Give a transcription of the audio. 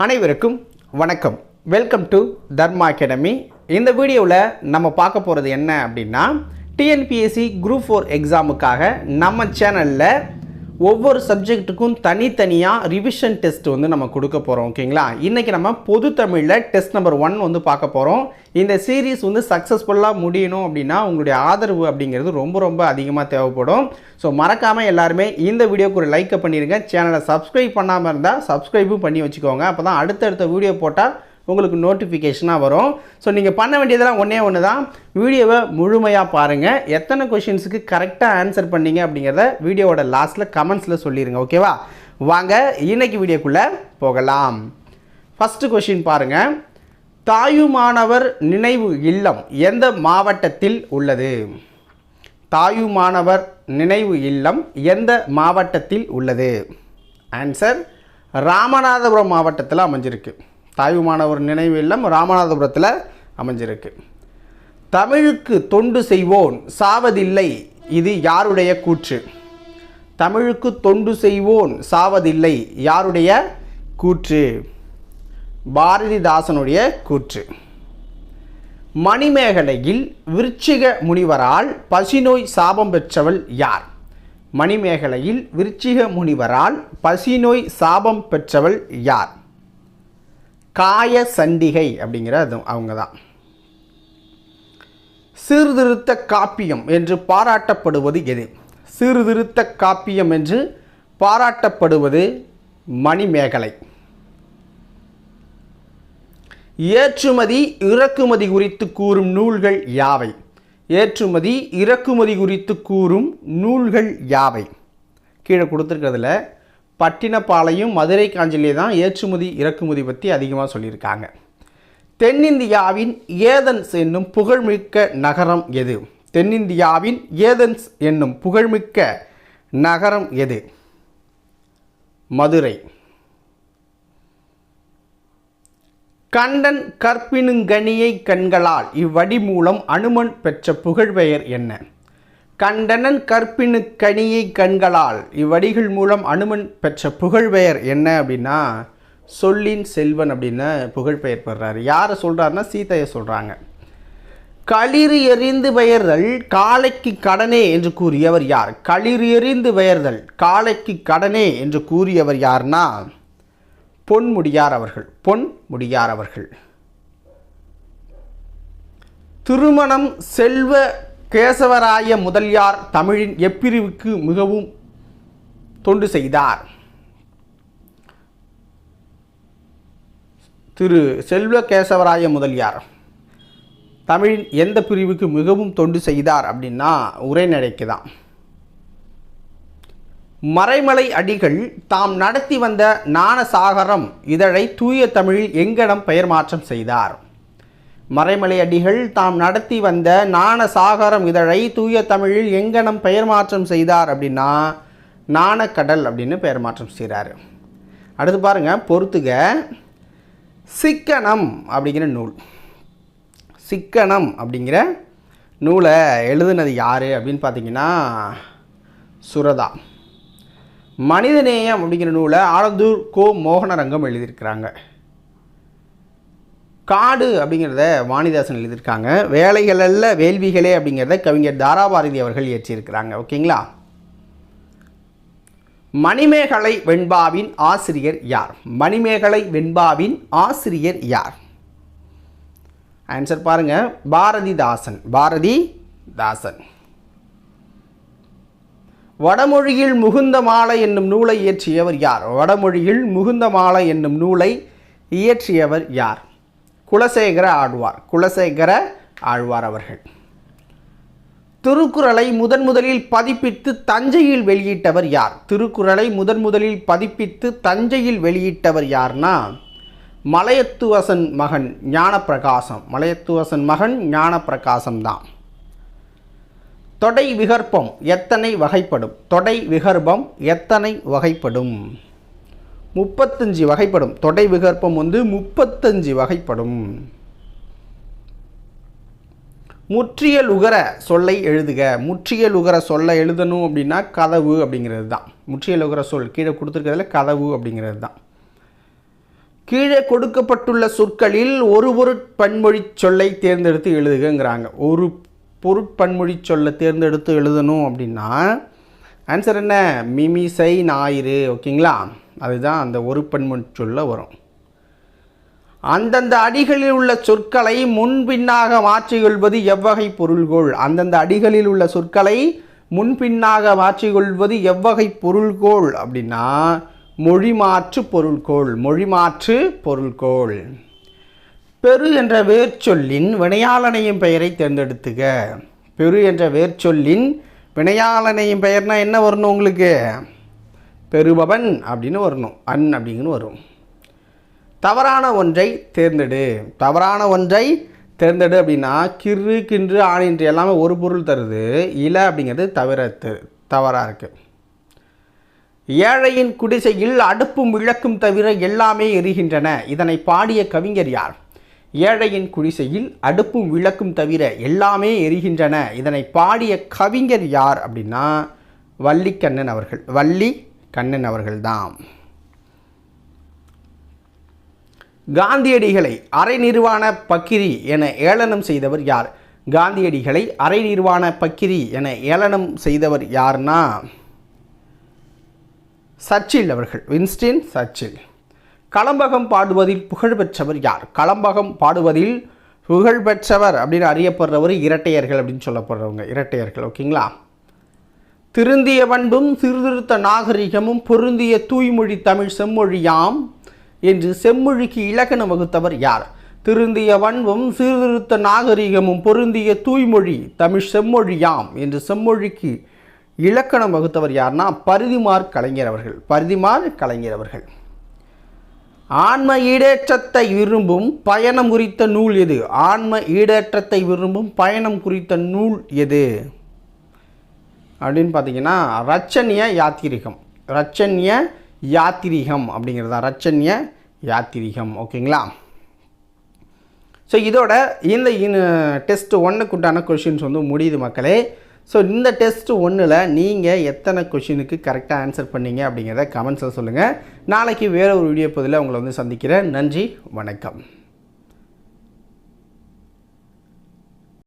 அனைவருக்கும் வணக்கம். Welcome to Dharma academy இந்த வீடியோவில் நம்ம பார்க்க போகிறது என்ன அப்படின்னா டிஎன்பிஎஸ்சி குரூப் ஃபோர் எக்ஸாமுக்காக நம்ம சேனலில் ஒவ்வொரு சப்ஜெக்ட்டுக்கும் தனித்தனியாக ரிவிஷன் டெஸ்ட் வந்து நம்ம கொடுக்க போகிறோம் ஓகேங்களா இன்றைக்கி நம்ம பொது தமிழில் டெஸ்ட் நம்பர் ஒன் வந்து பார்க்க போகிறோம் இந்த சீரீஸ் வந்து சக்ஸஸ்ஃபுல்லாக முடியணும் அப்படின்னா உங்களுடைய ஆதரவு அப்படிங்கிறது ரொம்ப ரொம்ப அதிகமாக தேவைப்படும். ஸோ மறக்காமல் எல்லாருமே இந்த வீடியோக்கு ஒரு லைக்கை பண்ணிடுங்க சேனலை சப்ஸ்கிரைப் பண்ணாமல் இருந்தால் சப்ஸ்கிரைபும் பண்ணி வச்சுக்கோங்க. அப்போ தான் அடுத்தடுத்த வீடியோ போட்டால் உங்களுக்கு நோட்டிஃபிகேஷனாக வரும். ஸோ நீங்கள் பண்ண வேண்டியதெல்லாம் ஒன்றே ஒன்று தான் வீடியோவை முழுமையாக பாருங்கள் எத்தனை கொஷின்ஸுக்கு கரெக்டாக ஆன்சர் பண்ணீங்க அப்படிங்கிறத வீடியோவோட லாஸ்ட்டில் கமெண்ட்ஸில் சொல்லிடுங்க ஓகேவா வாங்க இன்னைக்கு வீடியோக்குள்ளே போகலாம். ஃபஸ்ட்டு கொஷின் பாருங்கள் தாயுமானவர் நினைவு இல்லம் எந்த மாவட்டத்தில் உள்ளது? தாயுமானவர் நினைவு இல்லம் எந்த மாவட்டத்தில் உள்ளது? ஆன்சர் ராமநாதபுரம் மாவட்டத்தில் அமைஞ்சிருக்கு. தாயுமானவர் நினைவு இல்லம் ராமநாதபுரத்தில் அமைஞ்சிருக்கு. தமிழுக்கு தொண்டு செய்வோன் சாவதில்லை இது யாருடைய கூற்று? தமிழுக்கு தொண்டு செய்வோன் சாவதில்லை யாருடைய கூற்று? பாரதிதாசனுடைய கூற்று. மணிமேகலையில் விருச்சிக முனிவரால் பசிநோய் சாபம் பெற்றவள் யார்? மணிமேகலையில் விருச்சிக முனிவரால் பசிநோய் சாபம் பெற்றவள் யார்? காய சண்டிகை அப்படிங்கிற அது அவங்க தான் சீர்திருத்த காப்பியம் என்று பாராட்டப்படுவது எது? சீர்திருத்த காப்பியம் என்று பாராட்டப்படுவது மணிமேகலை. ஏற்றுமதி இறக்குமதி குறித்து கூறும் நூல்கள் யாவை? ஏற்றுமதி இறக்குமதி குறித்து கூறும் நூல்கள் யாவை? கீழே கொடுத்துருக்கிறதுல பட்டினப்பாளையும் மதுரை காஞ்சிலே தான் ஏற்றுமதி இறக்குமதி பற்றி அதிகமாக சொல்லியிருக்காங்க. தென்னிந்தியாவின் ஏதன்ஸ் என்னும் புகழ்மிக்க நகரம் எது? தென்னிந்தியாவின் ஏதன்ஸ் என்னும் புகழ்மிக்க நகரம் எது? மதுரை. கண்டன் கற்பினுங்கனியை கண்களால் இவ்வடி மூலம் அனுமன் பெற்ற புகழ்பெயர் என்ன? கண்டனன் கற்பினு கனியை கண்களால். இவ்வடிகள் மூலம் அனுமன் பெற்ற புகழ்பெயர் என்ன அப்படின்னா சொல்லின் செல்வன் அப்படின்னு புகழ்பெயர் பெறாரு. யாரை சொல்கிறாருன்னா சீதையை சொல்கிறாங்க களிறு எறிந்து பெயர்தல் காளைக்கு கடனே என்று கூறியவர் யார்? களிறு எறிந்து பெயர்தல் காளைக்கு கடனே என்று கூறியவர் யார்னா பொன்முடியார் அவர்கள். பொன் முடியார் அவர்கள். திருமணம் செல்வ கேசவராய முதலியார் தமிழின் எப்பிரிவுக்கு மிகவும் தொண்டு செய்தார். திரு செல்வ கேசவராய முதலியார் தமிழின் எந்த பிரிவுக்கு மிகவும் தொண்டு செய்தார் அப்படின்னா உரைநடைக்கு தான். மறைமலை அடிகள் தாம் நடத்தி வந்த ஞானசாகரம் இதழை தூய தமிழில் எங்கனம் பெயர் மாற்றம் செய்தார். மறைமலை அடிகள் தாம் நடத்தி வந்த நாணசாகரம் இதழை தூய தமிழில் எங்கனம் பெயர் மாற்றம் செய்தார் அப்படின்னா நாணக்கடல் அப்படின்னு பெயர் மாற்றம் செய்கிறாரு. அடுத்து பாருங்கள் பொறுத்துக. சிக்கனம் அப்படிங்கிற நூல். சிக்கனம் அப்படிங்கிற நூலை எழுதுனது யார் அப்படின்னு பார்த்தீங்கன்னா சுரதா. மனிதநேயம் அப்படிங்கிற நூலை ஆலந்தூர் கோ மோகனரங்கம் எழுதியிருக்கிறாங்க. காடு அப்படிங்கிறத வாணிதாசன் எழுதியிருக்காங்க. வேலைகள் அல்ல வேள்விகளே அப்படிங்கிறத கவிஞர் தாராபாரதி அவர்கள் இயற்றியிருக்கிறாங்க. ஓகேங்களா? மணிமேகலை வெண்பாவின் ஆசிரியர் யார்? மணிமேகலை வெண்பாவின் ஆசிரியர் யார்? ஆன்சர் பாருங்க. பாரதிதாசன். பாரதி தாசன் வடமொழியில் முகுந்த மாலை என்னும் நூலை இயற்றியவர் யார்? வடமொழியில் முகுந்த மாலை என்னும் நூலை இயற்றியவர் யார்? குலசேகர ஆழ்வார். குலசேகர ஆழ்வார் அவர்கள். திருக்குறளை முதன் முதலில் பதிப்பித்து தஞ்சையில் வெளியிட்டவர் யார்? திருக்குறளை முதன் முதலில் பதிப்பித்து தஞ்சையில் வெளியிட்டவர் யார்னா மலையத்துவசன் மகன் ஞானப்பிரகாசம். மலையத்துவசன் மகன் ஞானப்பிரகாசம் தான். தொடை விகற்பம் எத்தனை வகைப்படும்? தொடை விகற்பம் எத்தனை வகைப்படும்? முப்பத்தஞ்சு வகைப்படும். தொடை விகற்பம் வந்து முப்பத்தஞ்சு வகைப்படும். முற்றியல் உகர சொல்லை எழுதுக. முற்றியல் உகர சொல்லை எழுதணும் அப்படின்னா கதவு அப்படிங்கிறது தான். முற்றியல் உகர சொல் கீழே கொடுத்துருக்கிறதுல கதவு அப்படிங்கிறது தான். கீழே கொடுக்கப்பட்டுள்ள சொற்களில் ஒரு பொருட்பன்மொழி சொல்லை தேர்ந்தெடுத்து எழுதுகங்கிறாங்க. ஒரு பொருட்பன்மொழி சொல்லை தேர்ந்தெடுத்து எழுதணும் அப்படின்னா ஆன்சர் என்ன? மிமிசை ஞாயிறு ஓகேங்களா அதுதான் அந்த ஒரு பன்மொழி சொல்ல வரும். அந்தந்த அடிகளில் உள்ள சொற்களை முன்பின்னாக மாற்றிக்கொள்வது எவ்வகை பொருள்கோள்? அந்தந்த அடிகளில் உள்ள சொற்களை முன்பின்னாக மாற்றிக்கொள்வது எவ்வகை பொருள்கோள்? அப்படின்னா மொழிமாற்று பொருள்கோள் மொழிமாற்று பொருள்கோள். பெரு என்ற வேர்ச்சொல்லின் வினையாளனையும் பெயரை தேர்ந்தெடுத்துக பெரு என்ற வேர்ச்சொல்லின் வினையாளனையும் பெயர்னால் என்ன வரணும் உங்களுக்கு? பெறுபவன் அப்படின்னு வரணும். அன் அப்படிங்கன்னு வரும். தவறான ஒன்றை தேர்ந்தெடு. தவறான ஒன்றை தேர்ந்தெடு அப்படின்னா கிறு கின்று ஆணின்று எல்லாமே ஒரு பொருள் தருது. இல அப்படிங்கிறது தவிர த- இருக்குது ஏழையின் குடிசையில் அடுப்பும் விளக்கும் தவிர எல்லாமே எரிகின்றன. இதனை பாடிய கவிஞர் யார்? ஏழையின் குடிசையில் அடுப்பும் விளக்கும் தவிர எல்லாமே எரிகின்றன. இதனை பாடிய கவிஞர் யார் அப்படின்னா வள்ளிக்கண்ணன் அவர்கள். வள்ளி கண்ணன் அவர்கள்தான் காந்தியடிகளை அரை நிர்வாண பக்கிரி என ஏளனம் செய்தவர் யார்? காந்தியடிகளை அரை நிர்வாண பக்கிரி என ஏளனம் செய்தவர் யார்னா? சர்ச்சில் அவர்கள். வின்ஸ்டின் சர்ச்சில் களம்பகம் பாடுவதில் புகழ்பெற்றவர் யார்? களம்பகம் பாடுவதில் புகழ்பெற்றவர் அப்படின்னு அறியப்படுறவர் இரட்டையர்கள் அப்படின்னு சொல்லப்படுறவங்க. இரட்டையர்கள். ஓகேங்களா? திருந்திய பண்பும் சீர்திருத்த நாகரிகமும் பொருந்திய தூய்மொழி தமிழ் செம்மொழியாம் என்று செம்மொழிக்கு இலக்கணம் வகுத்தவர் யார்? திருந்திய பண்பும் சீர்திருத்த நாகரிகமும் பொருந்திய தூய்மொழி தமிழ் செம்மொழியாம் என்று செம்மொழிக்கு இலக்கணம் வகுத்தவர் யார்னா பரிதிமார் கலைஞர் அவர்கள் பரிதிமார் கலைஞர் அவர்கள். ஆன்ம ஈடேற்றத்தை விரும்பும் பயணம் குறித்த நூல் எது? ஆன்ம ஈடேற்றத்தை விரும்பும் பயணம் குறித்த நூல் எது? அப்படின்னு பார்த்தீங்கன்னா ரச்சன்ய யாத்திரிகம். ரச்சன்ய யாத்திரிகம் அப்படிங்கிறது? தான் ரச்சன்ய யாத்திரிகம். ஓகேங்களா? ஸோ இதோட இந்த டெஸ்ட் ஒன்றுக்குண்டான கொஷின்ஸ் வந்து முடியுது மக்களே. ஸோ இந்த டெஸ்ட் ஒன்றில் நீங்கள் எத்தனை கொஷினுக்கு கரெக்டாக ஆன்சர் பண்ணீங்க அப்படிங்கிறத கமெண்ட்ஸில் சொல்லுங்கள் நாளைக்கு வேறு ஒரு வீடியோ பதில் உங்களை வந்து சந்திக்கிறேன். நன்றி வணக்கம்.